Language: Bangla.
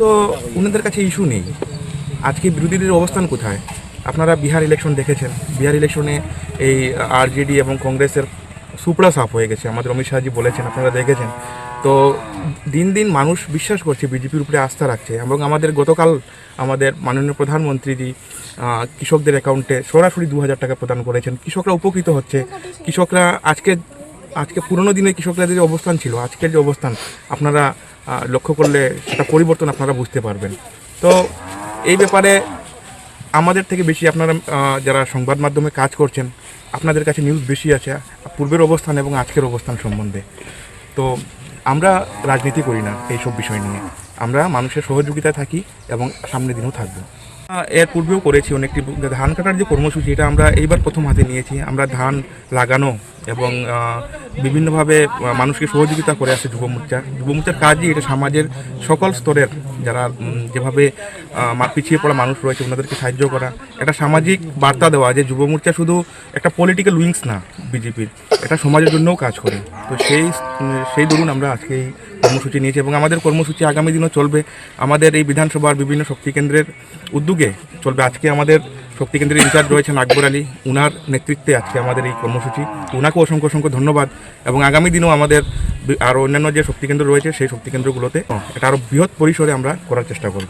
তো ওনাদের কাছে ইস্যু নেই। আজকে বিরোধীদের অবস্থান কোথায়? আপনারা বিহার ইলেকশন দেখেছেন। বিহার ইলেকশনে এই আরজেডি এবং কংগ্রেসের সুপড়া সাফ হয়ে গেছে। আমাদের অমিত শাহজি বলেছেন, আপনারা দেখেছেন। তো দিন দিন মানুষ বিশ্বাস করছে, বিজেপির উপরে আস্থা রাখছে এবং আমাদের গতকাল আমাদের মাননীয় প্রধানমন্ত্রীজি কৃষকদের অ্যাকাউন্টে সরাসরি দু হাজার টাকা প্রদান করেছেন। কৃষকরা উপকৃত হচ্ছে। কৃষকরা আজকে আজকে পুরোনো দিনে কৃষকদের যে অবস্থান ছিল, আজকের যে অবস্থান, আপনারা লক্ষ্য করলে সেটা পরিবর্তন আপনারা বুঝতে পারবেন। তো এই ব্যাপারে আমাদের থেকে বেশি আপনারা যারা সংবাদ মাধ্যমে কাজ করছেন, আপনাদের কাছে নিউজ বেশি আছে পূর্বের অবস্থান এবং আজকের অবস্থান সম্বন্ধে। তো আমরা রাজনীতি করি না এইসব বিষয় নিয়ে। আমরা মানুষের সহযোগিতায় থাকি এবং সামনের দিনও থাকব। এর পূর্বেও করেছি অনেকটি ধান কাটার যে কর্মসূচি, এটা আমরা এইবার প্রথম হাতে নিয়েছি। আমরা ধান লাগানো এবং বিভিন্নভাবে মানুষকে সহযোগিতা করে আসছে যুব মোর্চা। যুব মোর্চার কাজই এটা সমাজের সকল স্তরের যারা যেভাবে পিছিয়ে পড়া মানুষ রয়েছে, ওনাদেরকে সাহায্য করা। একটা সামাজিক বার্তা দেওয়া যে যুব মোর্চা শুধু একটা পলিটিক্যাল উইংস না, বিজেপির, এটা সমাজের জন্যও কাজ করে। তো সেই সেই দরুন আমরা আজকে এই কর্মসূচি নিয়েছি এবং আমাদের কর্মসূচি আগামী দিনও চলবে। আমাদের এই বিধানসভার বিভিন্ন শক্তি কেন্দ্রের উদ্যোগে চলবে। আজকে আমাদের শক্তি কেন্দ্রের ইনচার্জ রয়েছেন আকবর আলী। উনার নেতৃত্বে আজকে আমাদের এই কর্মসূচি। উনাকে অসংখ্য অসংখ্য ধন্যবাদ। এবং আগামী দিনেও আমাদের আর আরও অন্যান্য যে শক্তি কেন্দ্র রয়েছে, সেই শক্তি কেন্দ্রগুলোতে এটা আরও বৃহৎ পরিসরে আমরা করার চেষ্টা করব।